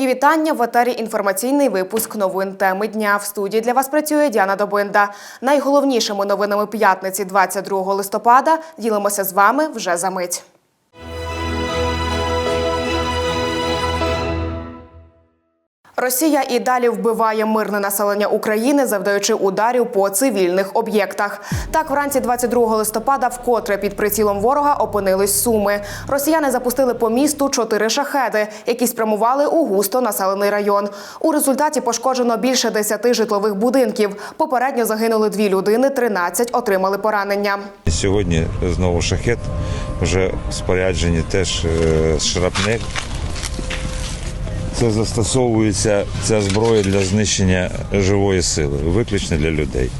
Мої вітання в етері інформаційний випуск новин теми дня. В студії для вас працює Діана Добинда. Найголовнішими новинами п'ятниці 22 листопада ділимося з вами вже за мить. Росія і далі вбиває мирне населення України, завдаючи ударів по цивільних об'єктах. Так, вранці 22 листопада, вкотре під прицілом ворога опинились суми. Росіяни запустили по місту чотири шахеди, які спрямували у густо населений район. У результаті пошкоджено більше десяти житлових будинків. Попередньо загинули дві людини, 13 отримали поранення. Сьогодні знову шахет, вже споряджені теж е, шрапнель. Це застосовується ця зброя для знищення живої сили, виключно для людей.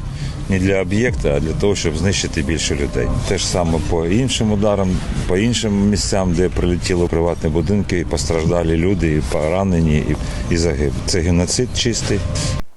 Не для об'єкта, а для того, щоб знищити більше людей. Те ж саме по іншим ударам, по іншим місцям, де прилетіли приватні будинки, і постраждалі люди, і поранені, і, і загиб. Це геноцид чистий.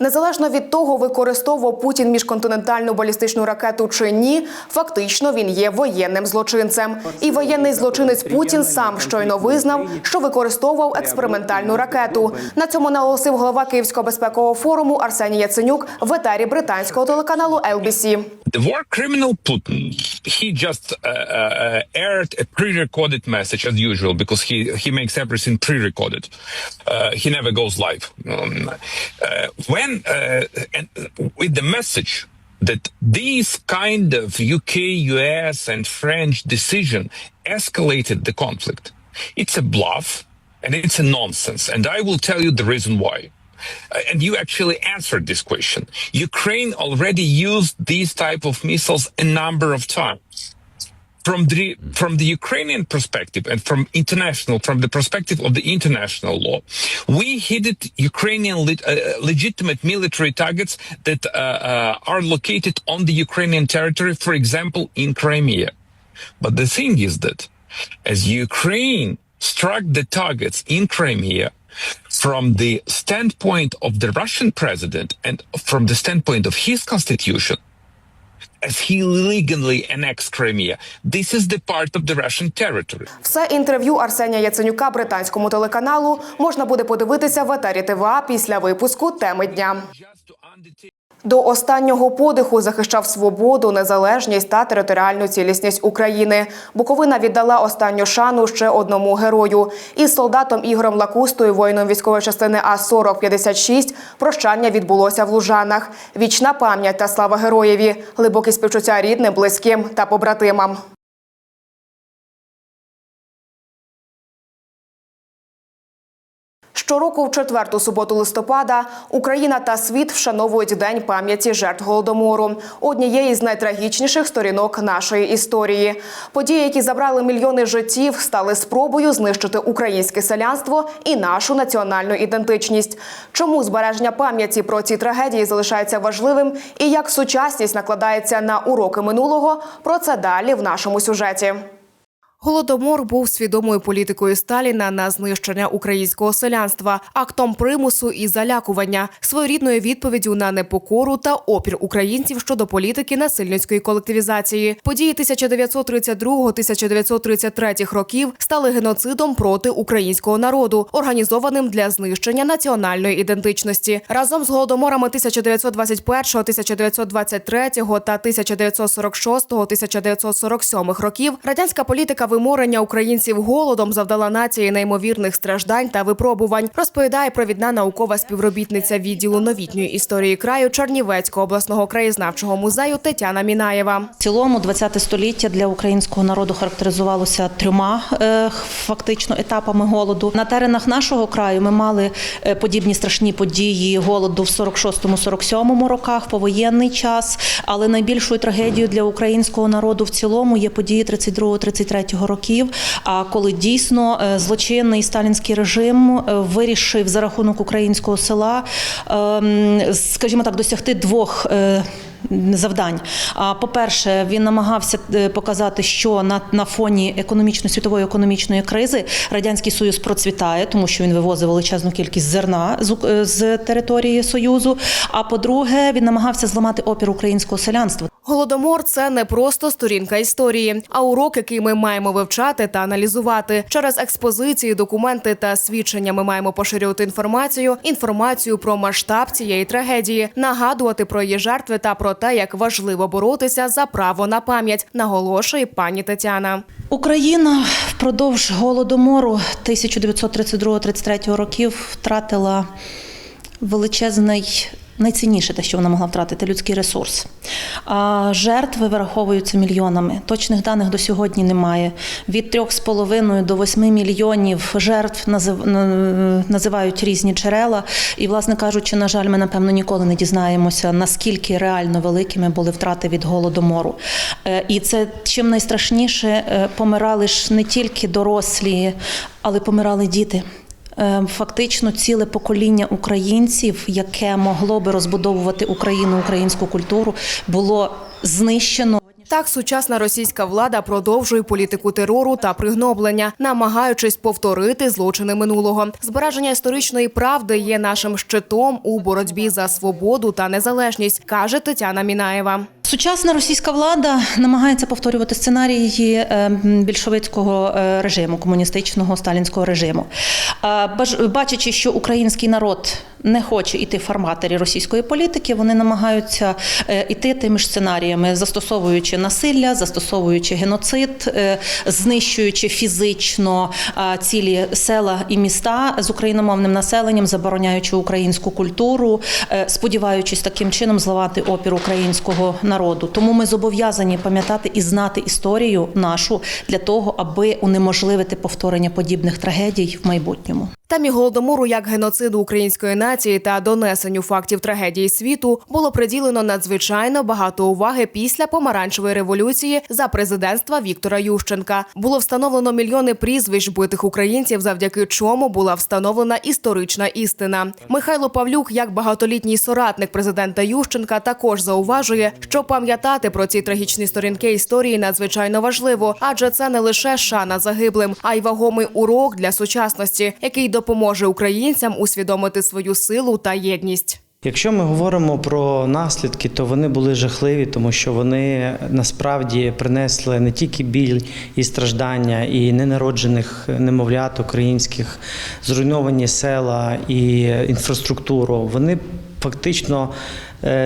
Незалежно від того, використовував Путін міжконтинентальну балістичну ракету чи ні, фактично він є воєнним злочинцем. І воєнний злочинець Путін сам щойно визнав, що використовував експериментальну ракету. На цьому наголосив голова Київського безпекового форуму Арсеній Яценюк в етері британського телеканалу LBC. The war criminal Putin, he just uh, uh, aired a pre-recorded message as usual because he he makes everything pre-recorded. Uh, he never goes live. Um, uh, when uh, and with the message that these kind of UK, US, and French decision escalated the conflict, it's a bluff and it's a nonsense. And I will tell you the reason why. Uh, and you actually answered this question. Ukraine already used these type of missiles a number of times. From the from the Ukrainian perspective and from international from the perspective of the international law, we hit Ukrainian le- uh, legitimate military targets that uh, uh, are located on the Ukrainian territory, for example, in Crimea. But the thing is that as Ukraine struck the targets in Crimea, from the standpoint of the Russian president and from the standpoint of his constitution, as he legally annexed Crimea, this is the part of the Russian territory. Все інтерв'ю Арсенія Яценюка британському телеканалу можна буде подивитися в етері ТВА після випуску теми дня. До останнього подиху захищав свободу, незалежність та територіальну цілісність України. Буковина віддала останню шану ще одному герою. Із солдатом Ігорем Лакустою, воїном військової частини А 4056 прощання відбулося в Лужанах. Вічна пам'ять та слава героєві, глибокі співчуття рідним, близьким та побратимам. Щороку в четверту суботу листопада Україна та світ вшановують День пам'яті жертв голодомору, однієї з найтрагічніших сторінок нашої історії. Події, які забрали мільйони життів, стали спробою знищити українське селянство і нашу національну ідентичність. Чому збереження пам'яті про ці трагедії залишається важливим і як сучасність накладається на уроки минулого? Про це далі в нашому сюжеті. Голодомор був свідомою політикою Сталіна на знищення українського селянства, актом примусу і залякування, своєрідною відповіддю на непокору та опір українців щодо політики насильницької колективізації. Події 1932-1933 років стали геноцидом проти українського народу, організованим для знищення національної ідентичності. Разом з голодоморами 1921, 1923 та 1946-1947 років радянська політика виморення українців голодом завдала нації неймовірних страждань та випробувань. Розповідає провідна наукова співробітниця відділу новітньої історії краю Чернівецького обласного краєзнавчого музею Тетяна Мінаєва. В цілому 20 століття для українського народу характеризувалося трьома е, фактично етапами голоду. На теренах нашого краю ми мали е, подібні страшні події голоду в 46-47 роках, повоєнний час. Але найбільшою трагедією для українського народу в цілому є події 32-33 років. А коли дійсно е, злочинний сталінський режим е, вирішив за рахунок українського села, ем, скажімо так, досягти двох. е, завдань. А по-перше, він намагався показати, що на, на фоні економічно світової економічної кризи радянський союз процвітає, тому що він вивозив величезну кількість зерна з, з території союзу. А по-друге, він намагався зламати опір українського селянства. Голодомор це не просто сторінка історії, а урок, який ми маємо вивчати та аналізувати. Через експозиції, документи та свідчення ми маємо поширювати інформацію, інформацію про масштаб цієї трагедії, нагадувати про її жертви та про те, як важливо боротися за право на пам'ять, наголошує пані Тетяна. Україна впродовж голодомору 1932-33 років втратила величезний. Найцінніше те, що вона могла втратити людський ресурс. А жертви вираховуються мільйонами. Точних даних до сьогодні немає. Від 3,5 до 8 мільйонів жертв назив- називають різні джерела. І, власне кажучи, на жаль, ми напевно ніколи не дізнаємося, наскільки реально великими були втрати від голодомору. Е, І це чим найстрашніше, е, помирали ж не тільки дорослі, але помирали діти. Е, Фактично, ціле покоління українців, яке могло би розбудовувати Україну, українську культуру, було знищено. Так, сучасна російська влада продовжує політику терору та пригноблення, намагаючись повторити злочини минулого. Збереження історичної правди є нашим щитом у боротьбі за свободу та незалежність, каже Тетяна Мінаєва. Сучасна російська влада намагається повторювати сценарії е, більшовицького е, режиму, комуністичного сталінського режиму. Бачачи, що український народ не хоче йти в форматорі російської політики, вони намагаються е, йти тими ж сценаріями, застосовуючи насилля, застосовуючи геноцид, е, знищуючи фізично е, цілі села і міста з україномовним населенням, забороняючи українську культуру, е, сподіваючись таким чином зламати опір українського народу. Тому ми зобов'язані пам'ятати і знати історію нашу для того, аби унеможливити повторення подібних трагедій в майбутньому. Темі голодомору як геноциду української нації та донесенню фактів трагедії світу було приділено надзвичайно багато уваги після помаранчевої революції за президентства Віктора Ющенка. Було встановлено мільйони прізвищ битих українців, завдяки чому була встановлена історична істина. Михайло Павлюк, як багатолітній соратник президента Ющенка, також зауважує, що пам'ятати про ці трагічні сторінки історії надзвичайно важливо, адже це не лише шана загиблим, а й вагомий урок для сучасності, який допоможе українцям усвідомити свою силу та єдність. Якщо ми говоримо про наслідки, то вони були жахливі, тому що вони насправді принесли не тільки біль і страждання, і ненароджених немовлят українських, зруйновані села і інфраструктуру. Вони фактично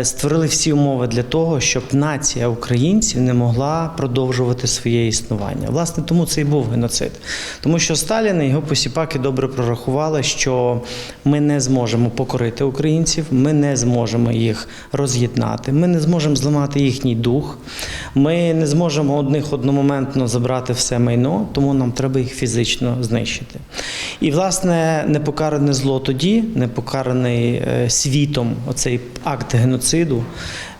створили всі умови для того, щоб нація українців не могла продовжувати своє існування. Власне, тому це і був геноцид. Тому що Сталін і його посіпаки добре прорахували, що ми не зможемо покорити українців, ми не зможемо їх роз'єднати, ми не зможемо зламати їхній дух, ми не зможемо одних одномоментно забрати все майно, тому нам треба їх фізично знищити. І, власне, непокаране зло тоді, непокараний е, світом оцей акт геноциду,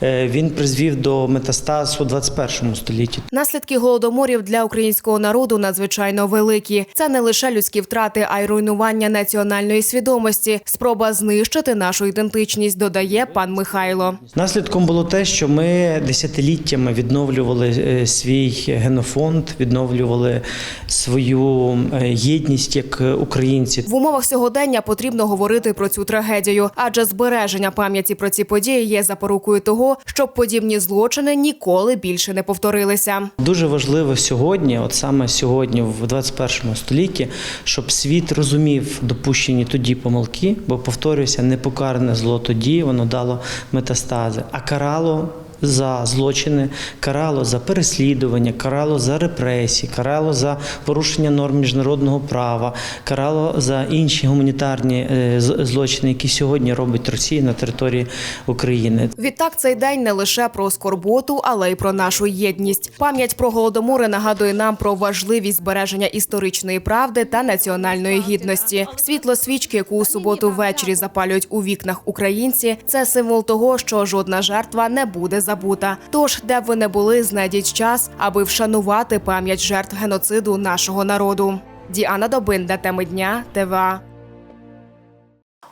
він призвів до метастаз у 21 столітті. Наслідки голодоморів для українського народу надзвичайно великі. Це не лише людські втрати, а й руйнування національної свідомості, спроба знищити нашу ідентичність, додає пан Михайло. Наслідком було те, що ми десятиліттями відновлювали е, свій генофонд, відновлювали свою е, єдність як е, українці. В умовах сьогодення потрібно говорити про цю трагедію, адже збереження пам'яті про ці події є запорукою того, щоб подібні злочини ніколи більше не повторилися. Дуже важливо сьогодні, от саме сьогодні, в 21 столітті, щоб світ розумів допущені тоді помилки, бо повторююся, непокаране зло тоді воно дало метастази, а карало. За злочини, карало за переслідування, карало за репресії, карало за порушення норм міжнародного права, карало за інші гуманітарні е, злочини, які сьогодні робить Росія на території України. Відтак цей день не лише про скорботу, але й про нашу єдність. Пам'ять про голодомори нагадує нам про важливість збереження історичної правди та національної гідності. Світло свічки, яку у суботу ввечері запалюють у вікнах українці, це символ того, що жодна жертва не буде забута. Тож, де б ви не були, знайдіть час, аби вшанувати пам'ять жертв геноциду нашого народу. Діана Добин, для теми дня ТВА.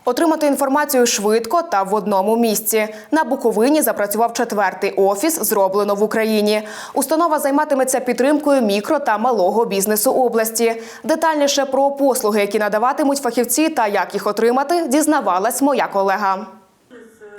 Отримати інформацію швидко та в одному місці. На Буковині запрацював четвертий офіс, зроблено в Україні. Установа займатиметься підтримкою мікро та малого бізнесу області. Детальніше про послуги, які надаватимуть фахівці та як їх отримати, дізнавалась моя колега.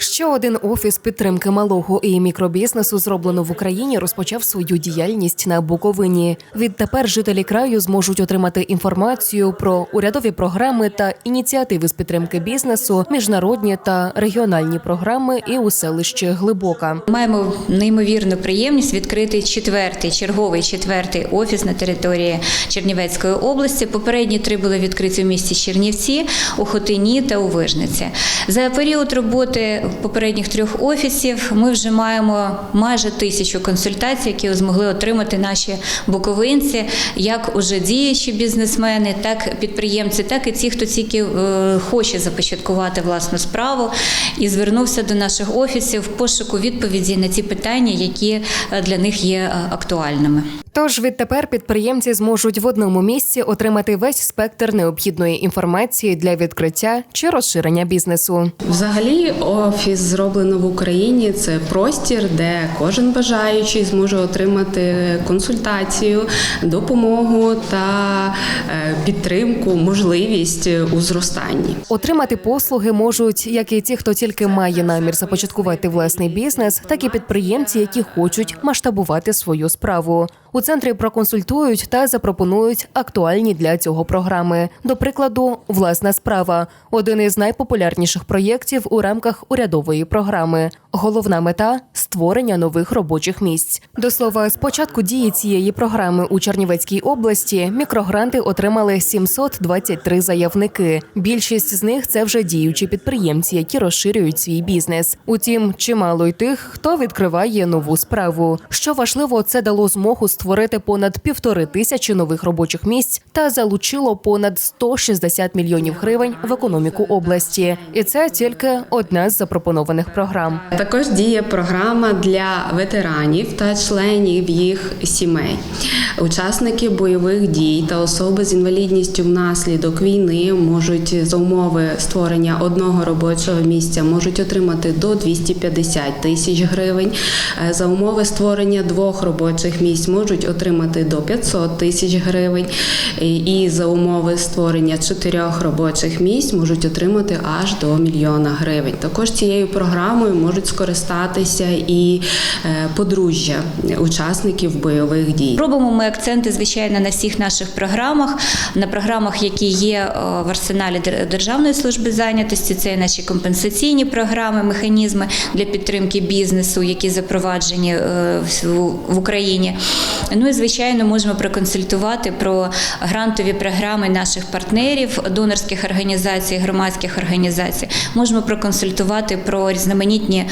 Ще один офіс підтримки малого і мікробізнесу, зроблено в Україні, розпочав свою діяльність на Буковині. Відтепер жителі краю зможуть отримати інформацію про урядові програми та ініціативи з підтримки бізнесу, міжнародні та регіональні програми і у селищі Глибока. Маємо неймовірну приємність відкрити четвертий черговий четвертий офіс на території Чернівецької області. Попередні три були відкриті в місті Чернівці, у Хотині та у Вижниці. За період роботи попередніх трьох офісів ми вже маємо майже тисячу консультацій, які змогли отримати наші буковинці, як уже діючі бізнесмени, так підприємці, так і ті, хто тільки е, хоче започаткувати власну справу і звернувся до наших офісів в пошуку відповіді на ті питання, які е, для них є е, актуальними. Тож відтепер підприємці зможуть в одному місці отримати весь спектр необхідної інформації для відкриття чи розширення бізнесу. Взагалі, офіс зроблено в Україні. Це простір, де кожен бажаючий зможе отримати консультацію, допомогу та е, підтримку, можливість у зростанні. Отримати послуги можуть як і ті, хто тільки має намір започаткувати власний бізнес, так і підприємці, які хочуть масштабувати свою справу. У центрі проконсультують та запропонують актуальні для цього програми. До прикладу, власна справа один із найпопулярніших проєктів у рамках урядової програми. Головна мета створення нових робочих місць. До слова, з початку дії цієї програми у Чернівецькій області мікрогранти отримали 723 заявники. Більшість з них це вже діючі підприємці, які розширюють свій бізнес. Утім, чимало й тих, хто відкриває нову справу. Що важливо, це дало змогу створити понад півтори тисячі нових робочих місць та залучило понад 160 мільйонів гривень в економіку області. І це тільки одна з запропонованих програм. Також діє програма для ветеранів та членів їх сімей. Учасники бойових дій та особи з інвалідністю внаслідок війни можуть за умови створення одного робочого місця можуть отримати до 250 тисяч гривень. Е, За умови створення двох робочих місць можуть отримати до 500 тисяч гривень. І- І за умови створення чотирьох робочих місць можуть отримати аж до мільйона гривень. Також цією програмою можуть скористатися і е, подружжя учасників бойових дій. Робимо ми акценти, звичайно, на всіх наших програмах, на програмах, які є е, в арсеналі Дер- Державної служби зайнятості. Це наші компенсаційні програми, механізми для підтримки бізнесу, які запроваджені е, в Україні. Ну і звичайно, можемо проконсультувати про грантові програми наших партнерів, донорських організацій, громадських організацій. Можемо проконсультувати про різноманітні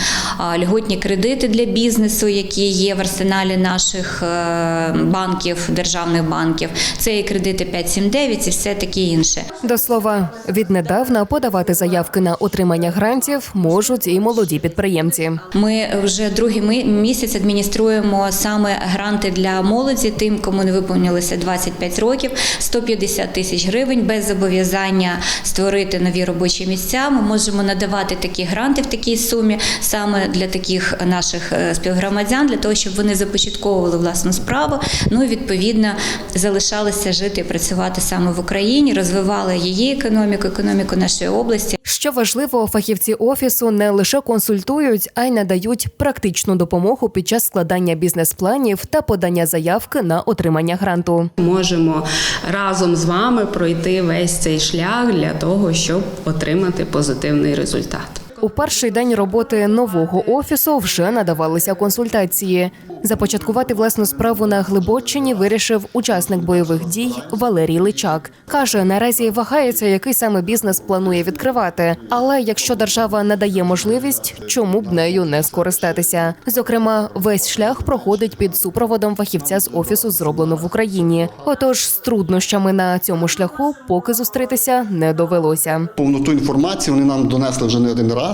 льготні кредити для бізнесу, які є в арсеналі наших е, банків, державних банків. Це і кредити 579 і все таке інше. До слова, віднедавна подавати заявки на отримання грантів можуть і молоді підприємці. Ми вже другий місяць адмініструємо саме гранти для молоді, тим, кому не виповнилося 25 років, 150 тисяч гривень без зобов'язання створити нові робочі місця. Ми можемо надавати такі гранти в такій сумі саме для таких наших е, співгромадян, для того, щоб вони започатковували власну справу. Ну і відповідно залишалися жити і працювати саме в Україні, розвивали її економіку, економіку нашої області. Що важливо, фахівці офісу не лише консультують, а й надають практичну допомогу під час складання бізнес-планів та подання заявки на отримання гранту. Можемо разом з вами пройти весь цей шлях для того, щоб отримати позитивний результат. У перший день роботи нового офісу вже надавалися консультації. Започаткувати власну справу на Глибочині вирішив учасник бойових дій Валерій Личак. Каже, наразі вагається, який саме бізнес планує відкривати. Але якщо держава надає можливість, чому б нею не скористатися? Зокрема, весь шлях проходить під супроводом фахівця з офісу зроблено в Україні. Отож, з труднощами на цьому шляху поки зустрітися не довелося. Повноту інформації вони нам донесли вже не один раз.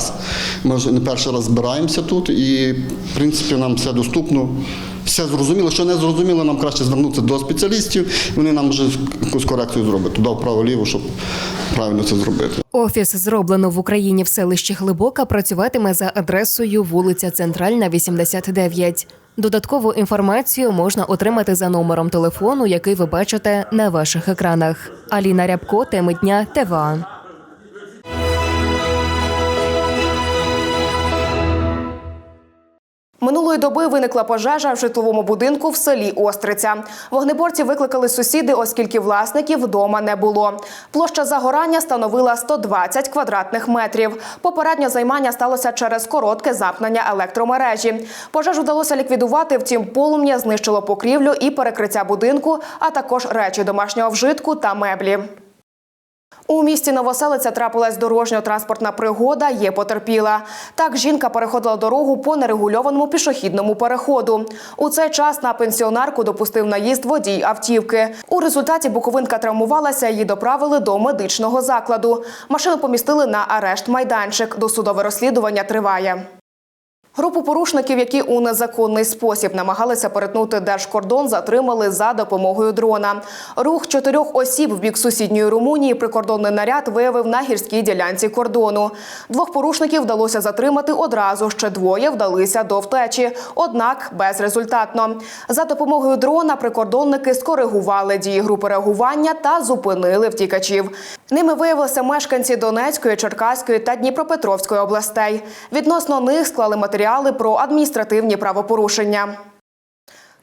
Ми вже не перший раз збираємося тут, і в принципі нам все доступно. все зрозуміло. Що не зрозуміло, нам краще звернутися до спеціалістів. і Вони нам вже якусь корекцію зроблять туди вправо-ліво, щоб правильно це зробити. Офіс зроблено в Україні в селищі Глибока працюватиме за адресою вулиця Центральна, 89. Додаткову інформацію можна отримати за номером телефону, який ви бачите на ваших екранах. Аліна Рябко, теми дня ТВА. Минулої доби виникла пожежа в житловому будинку в селі Остриця. Вогнеборці викликали сусіди, оскільки власників вдома не було. Площа загорання становила 120 квадратних метрів. Попереднє займання сталося через коротке замкнення електромережі. Пожежу вдалося ліквідувати, втім полум'я знищило покрівлю і перекриття будинку, а також речі домашнього вжитку та меблі. У місті Новоселиця трапилась дорожньо-транспортна пригода, є потерпіла. Так, жінка переходила дорогу по нерегульованому пішохідному переходу. У цей час на пенсіонерку допустив наїзд водій автівки. У результаті буковинка травмувалася, її доправили до медичного закладу. Машину помістили на арешт майданчик. Досудове розслідування триває. Групу порушників, які у незаконний спосіб намагалися перетнути держкордон, затримали за допомогою дрона. Рух чотирьох осіб в бік сусідньої Румунії прикордонний наряд виявив на гірській ділянці кордону. Двох порушників вдалося затримати одразу. Ще двоє вдалися до втечі, однак безрезультатно. За допомогою дрона прикордонники скоригували дії групи реагування та зупинили втікачів. Ними виявилися мешканці Донецької, Черкаської та Дніпропетровської областей. Відносно них склали матеріали про адміністративні правопорушення.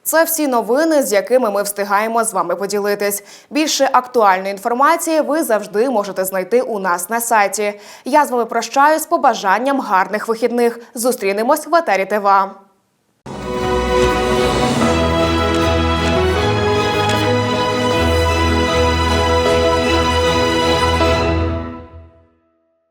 Це всі новини, з якими ми встигаємо з вами поділитись. Більше актуальної інформації ви завжди можете знайти у нас на сайті. Я з вами прощаюсь з побажанням гарних вихідних. Зустрінемось в етері ТВА.